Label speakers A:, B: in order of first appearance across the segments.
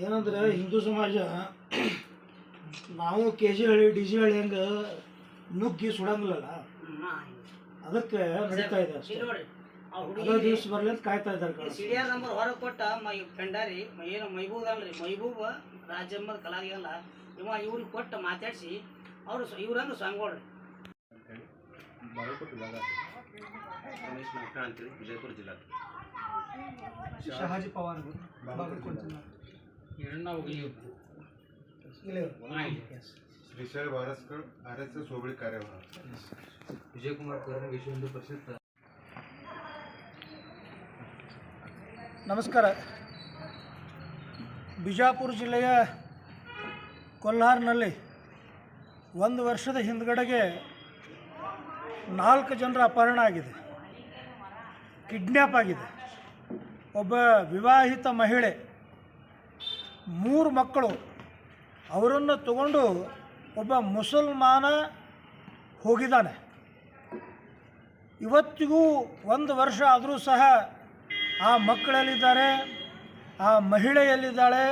A: ಏನಂದ್ರೆ ಹಿಂದೂ ಸಮಾಜ ನಾವು K G Halli D G Halli ಹೆಂಗೆ ನುಗ್ಗಿ ಸುಡಂಗಿಲ್ಲಲ್ಲ? ಅದಕ್ಕೆ ನಡೀತಾ ಇದೆ ಅಷ್ಟೇ. ಅದ ದಿವ್ಸ ಬರ್ಲಿ ಅಂತ ಕಾಯ್ತಾ ಇದ್ದಾರೆ.
B: ಸಿಡಿಯರ್ ನಂಬರ್ ಹೊರಗೆ ಕೊಟ್ಟ ಮೈ ಏನು ಮೈಬೂಬ್ ಅಲ್ರಿ ಮೈಬೂಬ್ ರಾಜಮ್ಮದ ಕಲಾಗಿ ಅಲ್ಲ ಇವ ಇವ್ರಿಗೆ ಕೊಟ್ಟು ಮಾತಾಡ್ಸಿ ಅವರು ಇವ್ರಂದ್ರೆ ಸ್ವಾಮಿಗಳ್ರಿ
C: ಬಾಗಲಕೋಟೆ ಭಾಗ ರಮೇಶ್ ನಾಯ್ಕ ಅಂತೇಳಿ ವಿಜಯಪುರ ಜಿಲ್ಲಾ
A: ಶಹಾಜಿ ಪವಾರ್ ಬಾಗಲಕೋಟೆ ಜಿಲ್ಲಾ. ಇಲ್ಲಿ Yes.
D: Shrishail Waraskar R S S होबळी कार्यभार
C: ವಿಜಯಕುಮಾರ್ ಕರ್ಮ ವಿಶ್ವ ಹಿಂದೂ ಪರಿಷತ್
A: ನಮಸ್ಕಾರ ಬಿಜಾಪುರ ಜಿಲ್ಲೆಯ ಕೊಲ್ಹಾರ್ನಲ್ಲಿ ಒಂದು ವರ್ಷದ ಹಿಂದ್ಗಡೆಗೆ ನಾಲ್ಕು ಜನರ ಅಪಹರಣ ಆಗಿದೆ. ಕಿಡ್ನ್ಯಾಪ್ ಆಗಿದೆ. ಒಬ್ಬ ವಿವಾಹಿತ ಮಹಿಳೆ, ಮೂರು ಮಕ್ಕಳು, ಅವರನ್ನು ತಗೊಂಡು ಒಬ್ಬ ಮುಸಲ್ಮಾನ ಹೋಗಿದ್ದಾನೆ. ಇವತ್ತಿಗೂ ಒಂದು ವರ್ಷ ಆದರೂ ಸಹ ಆ ಮಕ್ಕಳಲ್ಲಿದ್ದಾರೆ, ಆ ಮಹಿಳೆಯಲ್ಲಿದ್ದಾಳೆ.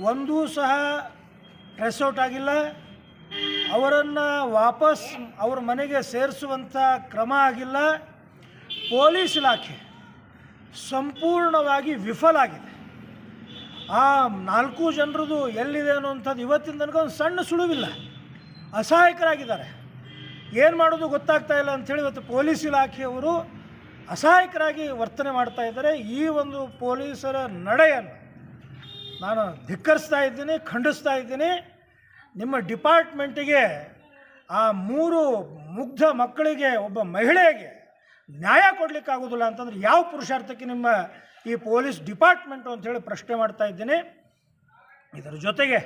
A: ಒಂದೂ ಸಹ ಟ್ರೆಸ್ಔಟ್ ಆಗಿಲ್ಲ. ಅವರನ್ನು ವಾಪಸ್ ಅವ್ರ ಮನೆಗೆ ಸೇರಿಸುವಂಥ ಕ್ರಮ ಆಗಿಲ್ಲ. ಪೊಲೀಸ್ ಇಲಾಖೆ ಸಂಪೂರ್ಣವಾಗಿ ವಿಫಲ ಆಗಿದೆ. ಆ ನಾಲ್ಕು ಜನರದು ಎಲ್ಲಿದೆ ಅನ್ನುವಂಥದ್ದು ಇವತ್ತಿನ ತನಕ ಒಂದು ಸಣ್ಣ ಸುಳುವಿಲ್ಲ. ಅಸಹಾಯಕರಾಗಿದ್ದಾರೆ. ಏನು ಮಾಡೋದು ಗೊತ್ತಾಗ್ತಾ ಇಲ್ಲ ಅಂಥೇಳಿ ಇವತ್ತು ಪೊಲೀಸ್ ಇಲಾಖೆಯವರು ಅಸಹಾಯಕರಾಗಿ ವರ್ತನೆ ಮಾಡ್ತಾ ಇದ್ದಾರೆ. ಈ ಒಂದು ಪೊಲೀಸರ ನಡೆಯನ್ನು ನಾನು ಧಿಕ್ಕರಿಸ್ತಾ ಇದ್ದೀನಿ, ಖಂಡಿಸ್ತಾ ಇದ್ದೀನಿ. ನಿಮ್ಮ ಡಿಪಾರ್ಟ್ಮೆಂಟಿಗೆ ಆ ಮೂರು ಮುಗ್ಧ ಮಕ್ಕಳಿಗೆ, ಒಬ್ಬ ಮಹಿಳೆಗೆ ನ್ಯಾಯ ಕೊಡಲಿಕ್ಕಾಗೋದಿಲ್ಲ ಅಂತಂದ್ರೆ ಯಾವ ಪುರುಷಾರ್ಥಕ್ಕೆ ನಿಮ್ಮ ಈ ಪೊಲೀಸ್ ಡಿಪಾರ್ಟ್ಮೆಂಟು ಅಂಥೇಳಿ ಪ್ರಶ್ನೆ ಮಾಡ್ತಾ ಇದ್ದೀನಿ. ಇದರ ಜೊತೆಗೆ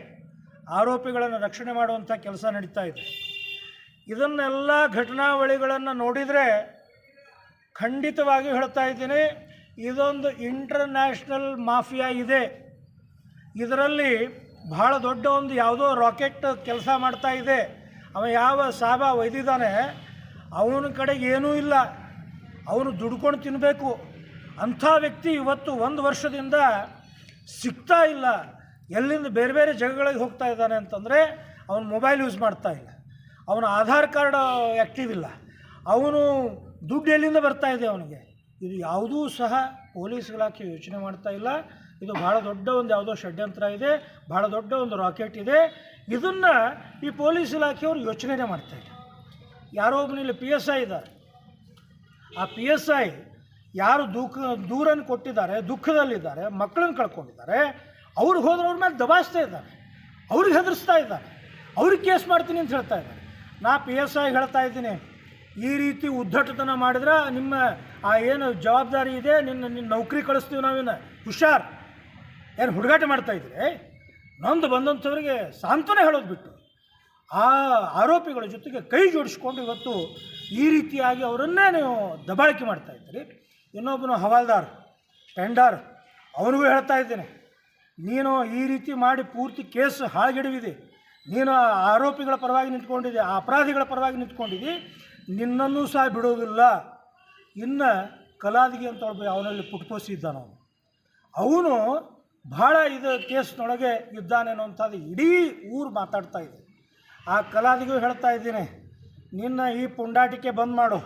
A: ಆರೋಪಿಗಳನ್ನು ರಕ್ಷಣೆ ಮಾಡುವಂಥ ಕೆಲಸ ನಡೀತಾ ಇದೆ. ಇದನ್ನೆಲ್ಲ ಘಟನಾವಳಿಗಳನ್ನು ನೋಡಿದರೆ ಖಂಡಿತವಾಗಿ ಹೇಳ್ತಾ ಇದ್ದೀನಿ, ಇದೊಂದು ಇಂಟರ್ನ್ಯಾಷನಲ್ ಮಾಫಿಯಾ ಇದೆ. ಇದರಲ್ಲಿ ಬಹಳ ದೊಡ್ಡ ಒಂದು ಯಾವುದೋ ರಾಕೆಟ್ ಕೆಲಸ ಮಾಡ್ತಾ ಇದೆ. ಅವ ಯಾವ ಸಾಬ ಒಯ್ದಿದ್ದಾನೆ, ಅವನ ಕಡೆಗೆ ಏನೂ ಇಲ್ಲ. ಅವನು ದುಡ್ಕೊಂಡು ತಿನ್ನಬೇಕು ಅಂಥ ವ್ಯಕ್ತಿ ಇವತ್ತು ಒಂದು ವರ್ಷದಿಂದ ಸಿಗ್ತಾ ಇಲ್ಲ. ಎಲ್ಲಿಂದ ಬೇರೆ ಬೇರೆ ಜಾಗಗಳಿಗೆ ಹೋಗ್ತಾ ಇದ್ದಾನೆ ಅಂತಂದರೆ ಅವನು ಮೊಬೈಲ್ ಯೂಸ್ ಮಾಡ್ತಾ ಇಲ್ಲ. ಅವನ ಆಧಾರ್ ಕಾರ್ಡ್ ಆ್ಯಕ್ಟಿವ್ ಇಲ್ಲ. ಅವನು ದುಡ್ಡು ಎಲ್ಲಿಂದ ಬರ್ತಾ ಇದೆ ಅವನಿಗೆ? ಇದು ಯಾವುದೂ ಸಹ ಪೊಲೀಸ್ ಇಲಾಖೆ ಯೋಚನೆ ಮಾಡ್ತಾ ಇಲ್ಲ. ಇದು ಭಾಳ ದೊಡ್ಡ ಒಂದು ಯಾವುದೋ ಷಡ್ಯಂತ್ರ ಇದೆ ಭಾಳ ದೊಡ್ಡ ಒಂದು ರಾಕೆಟ್ ಇದೆ. ಇದನ್ನು ಈ ಪೊಲೀಸ್ ಇಲಾಖೆಯವರು ಯೋಚನೆನೇ ಮಾಡ್ತಾ ಇಲ್ಲ. ಯಾರೋ ಒಬ್ಬನಲ್ಲಿ ಪಿ ಎಸ್ ಐ ಇದ್ದಾರೆ. ಆ ಪಿ ಎಸ್ ಐ ಯಾರು ದುಃಖ ದೂರನ್ನು ಕೊಟ್ಟಿದ್ದಾರೆ, ದುಃಖದಲ್ಲಿದ್ದಾರೆ, ಮಕ್ಕಳನ್ನು ಕಳ್ಕೊಂಡಿದ್ದಾರೆ ಅವ್ರಿಗೆ ಹೋದ್ರೆ ಅವ್ರ ಮೇಲೆ ದಬಾಯಿಸ್ತಾ ಇದ್ದಾರೆ, ಅವ್ರಿಗೆ ಹೆದರಿಸ್ತಾ ಇದ್ದಾರೆ, ಅವ್ರಿಗೆ ಕೇಸ್ ಮಾಡ್ತೀನಿ ಅಂತ ಹೇಳ್ತಾ ಇದ್ದಾರೆ. ನಾ ಪಿ ಎಸ್ ಐ ಹೇಳ್ತಾ ಇದ್ದೀನಿ, ಈ ರೀತಿ ಉದ್ದಟತನ ಮಾಡಿದ್ರೆ ನಿಮ್ಮ ಆ ಏನು ಜವಾಬ್ದಾರಿ ಇದೆ, ನಿನ್ನ ನಿನ್ನ ನೌಕರಿ ಕಳಿಸ್ತೀವಿ ನಾವೇನು ಹುಷಾರ್. ಏನು ಹುಡುಗಾಟ ಮಾಡ್ತಾ ಇದ್ರೆ ನೊಂದು ಬಂದಂಥವ್ರಿಗೆ ಸಾಂತ್ವನ ಹೇಳೋದು ಬಿಟ್ಟು ಆ ಆರೋಪಿಗಳ ಜೊತೆಗೆ ಕೈ ಜೋಡಿಸ್ಕೊಂಡು ಇವತ್ತು ಈ ರೀತಿಯಾಗಿ ಅವರನ್ನೇ ನೀವು ದಬಾಳಿಕೆ ಮಾಡ್ತಾ ಇದ್ದೀರಿ. ಇನ್ನೊಬ್ಬನು ಹವಾಲ್ದಾರ್, ಟೆಂಡರ್, ಅವನಿಗೂ ಹೇಳ್ತಾ ಇದ್ದೇನೆ, ನೀನು ಈ ರೀತಿ ಮಾಡಿ ಪೂರ್ತಿ ಕೇಸ್ ಹಾಳ್ಗೆಡವಿದೆ, ನೀನು ಆ ಆರೋಪಿಗಳ ಪರವಾಗಿ ನಿಂತ್ಕೊಂಡಿದ್ದೆ ಆ ಅಪರಾಧಿಗಳ ಪರವಾಗಿ ನಿಂತ್ಕೊಂಡಿದ್ದಿ ನಿನ್ನನ್ನು ಸಹ ಬಿಡೋದಿಲ್ಲ. ಇನ್ನು ಕಲಾದಿಗೆ ಅಂತ ಅವನಲ್ಲಿ ಪುಟ್ಪೋಸಿ ಇದ್ದಾನ ಅವನು ಅವನು ಭಾಳ ಇದು ಕೇಸ್ನೊಳಗೆ ಇದ್ದಾನೆ ಅನ್ನೋಂಥದ್ದು ಇಡೀ ಊರು ಮಾತಾಡ್ತಾ ಇದೆ. ಆ ಕಲಾದಿಗೂ ಹೇಳ್ತಾ ಇದ್ದೀನಿ, ನಿನ್ನ ಈ ಪುಂಡಾಟಿಕೆ ಬಂದ್ ಮಾಡು.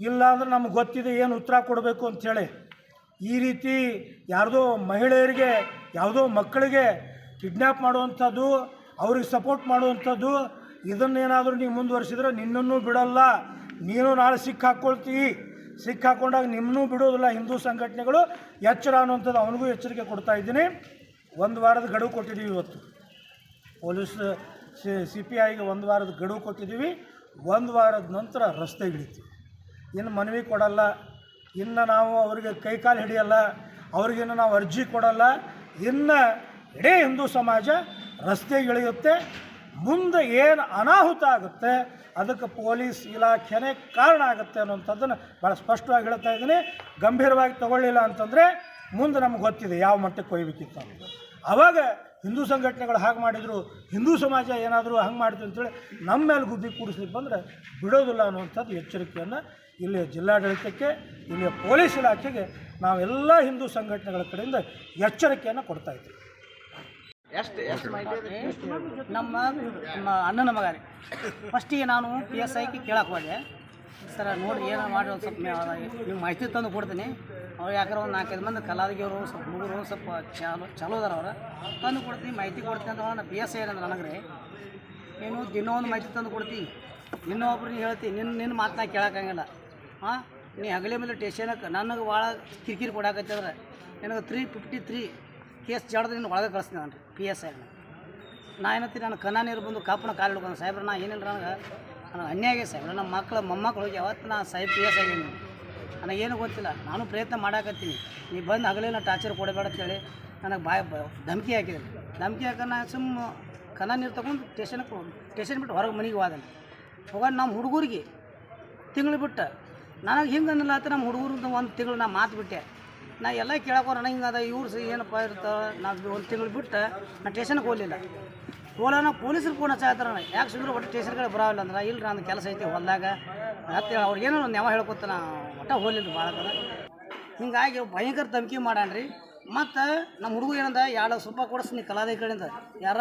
A: ಇಲ್ಲ ಅಂದ್ರೆ ನಮ್ಗೆ ಗೊತ್ತಿದೆ ಏನು ಉತ್ತರ ಕೊಡಬೇಕು ಅಂಥೇಳಿ. ಈ ರೀತಿ ಯಾರ್ದೋ ಮಹಿಳೆಯರಿಗೆ ಯಾವುದೋ ಮಕ್ಕಳಿಗೆ ಕಿಡ್ನ್ಯಾಪ್ ಮಾಡುವಂಥದ್ದು, ಅವ್ರಿಗೆ ಸಪೋರ್ಟ್ ಮಾಡುವಂಥದ್ದು, ಇದನ್ನೇನಾದರೂ ನೀವು ಮುಂದುವರಿಸಿದ್ರೆ ನಿನ್ನನ್ನು ಬಿಡಲ್ಲ. ನೀನು ನಾಳೆ ಸಿಕ್ಕ ಹಾಕ್ಕೊಳ್ತೀ ಸಿಕ್ಕ ಹಾಕ್ಕೊಂಡಾಗ ನಿಮ್ಮನ್ನೂ ಬಿಡೋದಿಲ್ಲ, ಹಿಂದೂ ಸಂಘಟನೆಗಳು ಎಚ್ಚರ ಅನ್ನುವಂಥದ್ದು ಅವನಿಗೂ ಎಚ್ಚರಿಕೆ ಕೊಡ್ತಾ ಇದ್ದೀನಿ. ಒಂದು ವಾರದ ಗಡುವು ಕೊಟ್ಟಿದ್ದೀವಿ ಇವತ್ತು. ಪೊಲೀಸ್, ಸಿ ಸಿ ಪಿ ಐಗೆ ಒಂದು ವಾರದ ಗಡುವು ಕೊಟ್ಟಿದ್ದೀವಿ. ಒಂದು ವಾರದ ನಂತರ ರಸ್ತೆಗಿಳಿತೀವಿ ಇನ್ನು ಮನವಿ ಕೊಡಲ್ಲ, ಇನ್ನು ನಾವು ಅವರಿಗೆ ಕೈಕಾಲು ಹಿಡಿಯಲ್ಲ ಅವ್ರಿಗಿನ್ನು ನಾವು ಅರ್ಜಿ ಕೊಡಲ್ಲ, ಇನ್ನು ಇಡೀ ಹಿಂದೂ ಸಮಾಜ ರಸ್ತೆಗಿಳಿಯುತ್ತೆ ಮುಂದೆ ಏನು ಅನಾಹುತ ಆಗುತ್ತೆ, ಅದಕ್ಕೆ ಪೊಲೀಸ್ ಇಲಾಖೆನೇ ಕಾರಣ ಆಗುತ್ತೆ ಅನ್ನೋಂಥದ್ದನ್ನು ಭಾಳ ಸ್ಪಷ್ಟವಾಗಿ ಹೇಳ್ತಾ ಇದ್ದೀನಿ. ಗಂಭೀರವಾಗಿ ತಗೊಳ್ಳಿಲ್ಲ ಅಂತಂದರೆ ಮುಂದೆ ನಮ್ಗೆ ಗೊತ್ತಿದೆ ಯಾವ ಮಟ್ಟಕ್ಕೆ ಕೊಯ್ಬೇಕಿತ್ತು ಅನ್ನೋದು ಆವಾಗ ಹಿಂದೂ ಸಂಘಟನೆಗಳು ಹಾಗೆ ಮಾಡಿದರು, ಹಿಂದೂ ಸಮಾಜ ಏನಾದರೂ ಹಂಗೆ ಮಾಡಿದ್ರು ಅಂತೇಳಿ ನಮ್ಮ ಮೇಲೆ ಗುಬ್ಬಿ ಕೂಡಿಸ್ಲಿಕ್ಕೆ ಬಂದರೆ ಬಿಡೋದಿಲ್ಲ ಅನ್ನುವಂಥದ್ದು ಎಚ್ಚರಿಕೆಯನ್ನು ಇಲ್ಲಿಯ ಜಿಲ್ಲಾಡಳಿತಕ್ಕೆ, ಇಲ್ಲಿಯ ಪೊಲೀಸ್ ಇಲಾಖೆಗೆ ನಾವೆಲ್ಲ ಹಿಂದೂ ಸಂಘಟನೆಗಳ ಕಡೆಯಿಂದ ಎಚ್ಚರಿಕೆಯನ್ನು ಕೊಡ್ತಾ ಇದ್ದೀವಿ
B: ನಮ್ಮ ನಮ್ಮ ಅಣ್ಣನ ಮಗ ರೀ. ಫಸ್ಟಿಗೆ ನಾನು ಪಿ ಎಸ್ ಐಗೆ ಕೇಳಕ್ಕೆ ಹೋದೆ. ಸರ್ ನೋಡಿ ಏನೋ ಮಾಡಿ ಒಂದು ಸ್ವಲ್ಪ ನೀವು ಮಾಹಿತಿ ತಂದು ಕೊಡ್ತೀನಿ. ಅವ್ರು ಯಾಕಂದ್ರೆ ಒಂದು ನಾಲ್ಕೈದು ಮಂದಿ ಕಲಾವಿದವರು ಸ್ವಲ್ಪ ಹುಡುಗರು ಸ್ವಲ್ಪ ಚಾಲು ಚಲೋ ಅದಾರ ಅವ್ರು. ತಂದು ಕೊಡ್ತೀನಿ ಮಾಹಿತಿ ಕೊಡ್ತೀನಿ ಅಂತ ನಾನು ಪಿ ಎಸ್ ಐ ಏನಂದ್ರೆ ನನಗೆ ರೀ. ನೀನು ದಿನೋ ಒಂದು ಮಾಹಿತಿ ತಂದು ಕೊಡ್ತೀನಿ ಇನ್ನೊಬ್ರಿಗೆ ಹೇಳ್ತಿ ನಿನ್ನ ನಿನ್ನ ಮಾತನ್ನ ಕೇಳೋಕ್ಕಂಗಿಲ್ಲ ಹಾಂ? ನೀ ಹಗಲೇ ಮೇಲೆ ಟೇಷನಕ್ಕೆ ನನಗೆ ಭಾಳ ಕಿರಿಕಿರಿ ಕೊಡಾಕತ್ತಂದ್ರೆ ನಿನಗೆ ತ್ರೀ ಫಿಫ್ಟಿ ತ್ರೀ ಎಸ್ ನಿನ್ನ ಒಳಗೆ ಕಳಿಸ್ತೀನಿ ನಾನು ಪಿ ಎಸ್ ಐ ನಾ ಏನತ್ತಿ ನಾನು ಕನ್ನ ನೀರು ಬಂದು ಕಾಪನ ಕಾಲು ಹಿಡ್ಕೊಂಡು ಸಾಹೇಬ್ರ, ನಾ ಏನಿಲ್ಲ ನನಗೆ? ಅನ್ಯಾಯ ಆಗಿದೆ ಸಾಹೇಬ್ರ, ನಮ್ಮ ಮಕ್ಕಳು ಮೊಮ್ಮಕ್ಕಳು ಹೋಗಿ ಯಾವತ್ತು ನಾ ಸಾಹೇಬ್ ಪಿ ಎಸ್ ಆಗೀನಿ ನನಗೇನು ಗೊತ್ತಿಲ್ಲ, ನಾನು ಪ್ರಯತ್ನ ಮಾಡಾಕತ್ತೀನಿ. ನೀ ಬಂದು ಹಗಲಿನ ಟಾರ್ಚರ್ ಕೊಡಬೇಡ ಅಂತೇಳಿ ನನಗೆ ಬಾಯ್ ಧಮಕಿ ಹಾಕಿದ್ರು ಧಮಕಿ ಹಾಕ ನಾ ಸುಮ್ಮ ಕನ್ನ ನೀರು ತೊಗೊಂಡು ಸ್ಟೇಷನ್ಗೆ ಸ್ಟೇಷನ್ ಬಿಟ್ಟು ಹೊರಗೆ ಮನೆಗೆ ಹೋದನು ಹೋಗೋಣ ನಮ್ಮ ಹುಡುಗರಿಗೆ ತಿಂಗಳು ಬಿಟ್ಟು. ನನಗೆ ಹಿಂಗೆ ಅನ್ನಲ್ಲ ಆತ ನಮ್ಮ ಹುಡುಗರು ಒಂದು ತಿಂಗಳು ನಾ ಮಾತು ಬಿಟ್ಟೆ. ನಾ ಎಲ್ಲ ಕೇಳಕ್ಕೆ ಹಿಂಗೆ ಅದ, ಇವ್ರು ಏನಪ್ಪ ಇರ್ತಾರೆ ನಾವು ಒಂದು ತಿಂಗಳು ಬಿಟ್ಟು ನಾ ಟೇಷನ್ಗೆ ಹೋಗಲಿಲ್ಲ. ಹೋಲನ ಪೊಲೀಸರು ಫೋನ್ ಹಚ್ಚಾತಾರ ಯಾಕೆ ಸುಂದ್ರ ಒಟ್ಟು ಟೇಷನ್ಗಳು ಬರೋಲ್ಲ ಅಂದ್ರೆ ಇಲ್ಲ ನಂದು ಕೆಲಸ ಐತಿ ಹೊಲ್ದಾಗ. ಮತ್ತೆ ಅವ್ರು ಏನೋ ಒಂದು ನೆವ ಹೇಳ್ಕೊತ ನಾ ಒಟ್ಟ ಹೋಗಲಿಲ್ಲ ಭಾಳ ಕದ ಹಿಂಗಾಗಿ ಭಯಂಕರ ಧಮಕಿ ಮಾಡಾನ್ರಿ ಮತ್ತು ನಮ್ಮ ಹುಡುಗ ಏನಂದ ಎರಡು ಸ್ವಲ್ಪ ಕೊಡಿಸ್ತೀನಿ ಕಲಾದಿ ಕಡೆಯಿಂದ. ಯಾರ?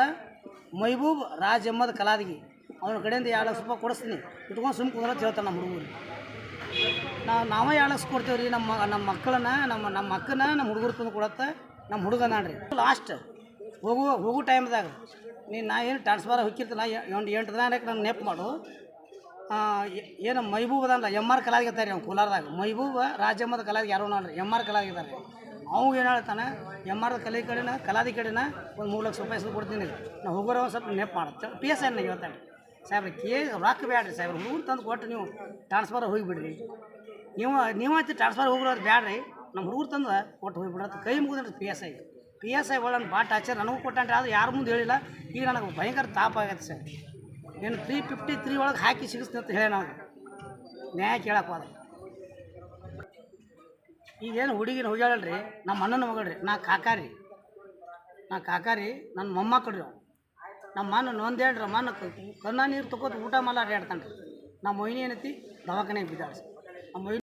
B: ಮೈಬೂಬ್ ರಾಜ್ ಎಮ್ಮದ ಕಲಾದಿಗೆ. ಅವನ ಕಡೆಯಿಂದ ಎರಡು ರೂಪಾಯಿ ಕೊಡಿಸ್ತೀನಿ ಇಟ್ಕೊಂಡು ಸುಮ್ಮ ಕುಂದ್ರ ಹೇಳ್ತಾನೆ ನಮ್ಮ ಹುಡುಗರು. ನಾವು ನಾವೇ ಲಕ್ಷ ರೀ ನಮ್ಮ ನಮ್ಮ ಮಕ್ಕಳನ್ನ, ನಮ್ಮ ನಮ್ಮ ಮಕ್ಕನ ನಮ್ಮ ಹುಡುಗರು ತಂದು ಕೊಡತ್ತೆ ನಮ್ಮ ಹುಡುಗ ನಾಡ್ರಿ ಲಾಸ್ಟ್ ಹೋಗು ಹೋಗು ಟೈಮ್ದಾಗ ನೀನು ನಾ ಏನು ಟ್ರಾನ್ಸ್ಫರ್ ಹೊಕ್ಕಿರ್ತಲ್ಲ ಒಂದು ಎಂಟು ದಿನಕ್ಕೆ ನಾನು ನೆಪ್ ಮಾಡು. ಏನು ಮೈಬೂಬ್ ಅದಲ್ಲ ಎಂ ಆರ್ ಕಲಾಗಿದ್ದಾರೆ ಅವ್ನು ಕೋಲಾರದಾಗ. ಮೈಬೂಬ ರಾಜ್ಯಮ್ಮದ ಕಲಾದಿಗೆ ಯಾರೋ ನೋಡ್ರಿ ಎಂ ಆರ್ ಕಲಾಗಿದ್ದಾರೆ ಅವು ಏನು ಹೇಳ್ತಾನೆ ಎಂ ಆರ್ ಕಲೆ ಕಡೆನ, ಕಲಾದಿ ಕಡೆನ ಒಂದು ಮೂರು ಲಕ್ಷ ರೂಪಾಯಿ ಹೆಸರು ಕೊಡ್ತೀನಿ. ನಾವು ಸ್ವಲ್ಪ ನೆಪ್ ಮಾಡುತ್ತೆ ಪಿ ಎಸ್ ಎನ್ ಹೇಳ್ತಾನೆ ಸಾಹೇಬ್ರಿ ಕೇ ರೊಕ್ಕ ಬೇಡ್ರಿ ಸಾಹೇಬ್ರು. ಹುಡುಗರು ತಂದು ಕೊಟ್ಟು ನೀವು ಟ್ರಾನ್ಸ್ಫರ್ ಹೋಗಿಬಿಡ್ರಿ. ನೀವು ನೀವು ಅಂತ ಟ್ರಾನ್ಸ್ಫರ್ ಹೋಗಿರೋದು ಬ್ಯಾಡ್ರಿ. ನಮ್ಮ ಹುಡುಗರು ತಂದು ಕೊಟ್ಟು ಹೋಗಿಬಿಡತ್ತೆ ಕೈ ಮುಗಿದ್ರಿ P S I P S I ಒಳ್ಳೆ ಬಾಟ್ ಟಾರ್ಚರ್ ನನಗೂ ಕೊಟ್ಟಂಟ್ರೆ ಅದು ಯಾರ ಮುಂದೆ ಹೇಳಿಲ್ಲ. ಈಗ ನನಗೆ ಭಯಂಕರ ತಾಪ ಆಗತ್ತೆ ಸರ್. ಏನು ತ್ರೀ ಫಿಫ್ಟಿ ತ್ರೀ ಒಳಗೆ ಹಾಕಿ ಸಿಗಿಸ್ತೀನಿ ಅಂತ ಹೇಳಿ ನಾವು ನ್ಯಾಯ ಕೇಳಕ್ಕೆ ಹೋದ. ಈಗೇನು ಹುಡುಗಿನ ಹೋಗ್ಯಾಳಲ್ರಿ. ನಮ್ಮ ಅಣ್ಣನ ಮಗಳ್ರಿ. ನಾ ಕಾಕಾರಿ. ನಾ ಕಾಕಾರಿ. ನನ್ನ ಮೊಮ್ಮ ಕೊಡ್ರಿ ಅವು ನಮ್ಮ ಮನ ನೊಂದೇಳ್ರಿ ಮನ ಕನ್ನ ನೀರು ತಗೋತ ಊಟ ಮಲ್ಲ ಅಡ್ಯಾಡ್ತಾನೆ ರೀ ನಮ್ಮ ಮೊಯ್ನಿ ಏನೈತಿ? ದವಾಖಾನೆಗೆ ಬಿದ್ದಾಳೆ ನಮ್ಮ